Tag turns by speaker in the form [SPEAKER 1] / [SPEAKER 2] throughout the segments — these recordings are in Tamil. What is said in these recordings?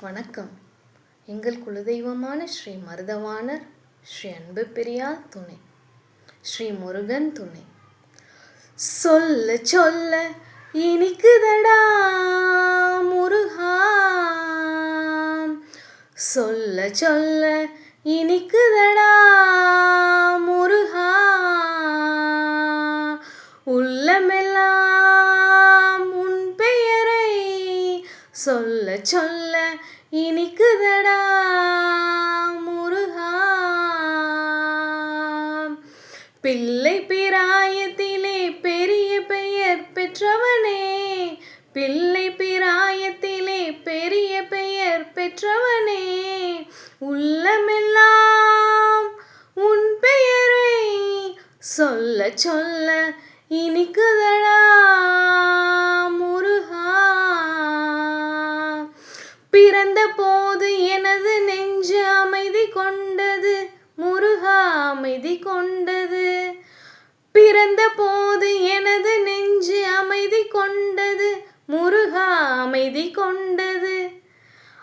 [SPEAKER 1] வணக்கம். எங்கள் குலதெய்வமான ஸ்ரீ மருதவாணர் ஸ்ரீ அன்பு பிரியா துணை ஸ்ரீ முருகன் துணை. சொல்ல சொல்ல இனிக்குதடா முருகா. சொல்ல சொல்ல இனிக்குதடா முருகா. உள்ளமெல்லாம் உன் பெயரை சொல்ல சொல்ல இனிக்குதடா முருகா. பிள்ளை பிராயத்திலே பெரிய பெயர் பெற்றவனே பிள்ளை பிராயத்திலே பெரிய பெயர் பெற்றவனே. உள்ளமெல்லாம் உன் பெயரை சொல்ல சொல்ல இனிக்குதடா முருகா. பிறந்த போது எனது நெஞ்சு அமைதி கொண்டது முருகா அமைதி கொண்டது. பிறந்த போது எனது நெஞ்சு அமைதி கொண்டது முருகா அமைதி கொண்டது.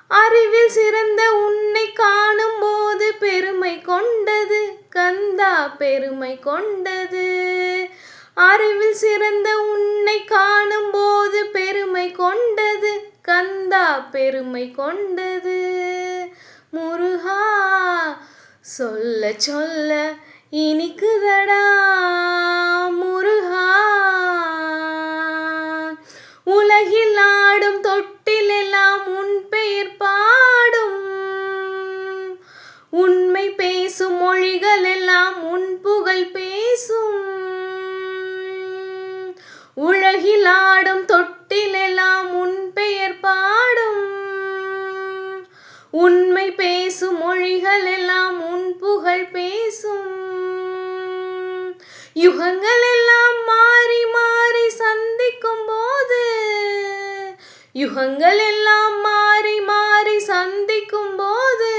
[SPEAKER 1] அறிவில் சிறந்த உன்னை காணும் போது பெருமை கொண்டது கந்தா பெருமை கொண்டது. அறிவில் சிறந்த உன்னை காணும் போது பெருமை கொண்டது கந்தா பெருமை கொண்டது. முருகா சொல்ல சொல்ல இனிக்குதடா முருகா. உலகில் ஆடும் தொட்டில் எல்லாம் உன் பெயர் பாடும். உண்மை பேசும் மொழிகள் எல்லாம் உன் புகழ் பேசும். உலகில் ஆடும் உண்மை பேசும் மொழிகள் எல்லாம் உன் புகழ் பேசும். யுகங்கள் எல்லாம் மாறி மாறி சந்திக்கும் போது யுகங்கள் எல்லாம் மாறி மாறி சந்திக்கும் போது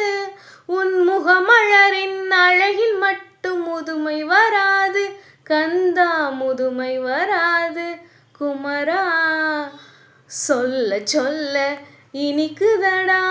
[SPEAKER 1] உன் முகமலரின் அழகில் மட்டும் முதுமை வராது கந்தா முதுமை வராது. குமரா சொல்ல சொல்ல இனிக்குதடா.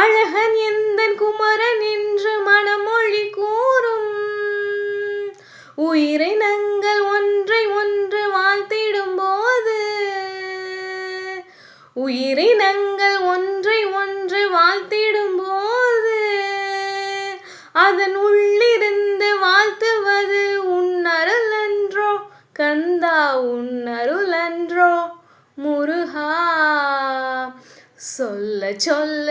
[SPEAKER 1] அழகன் எந்தன் குமரன் என்று மனமொழி கூறும்? உயிரினங்கள் ஒன்றை ஒன்று வாழ்த்திடும் போது உயிரினங்கள் ஒன்றை ஒன்று வாழ்த்திடும் போது அதன் உள்ளிருந்து வாழ்த்துவது உன்னருள் அன்றோ? கந்தா உன்னருள் அன்றோ? முருகா சொல்ல சொல்ல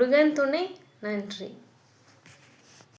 [SPEAKER 1] முருகன் துணை நன்றி.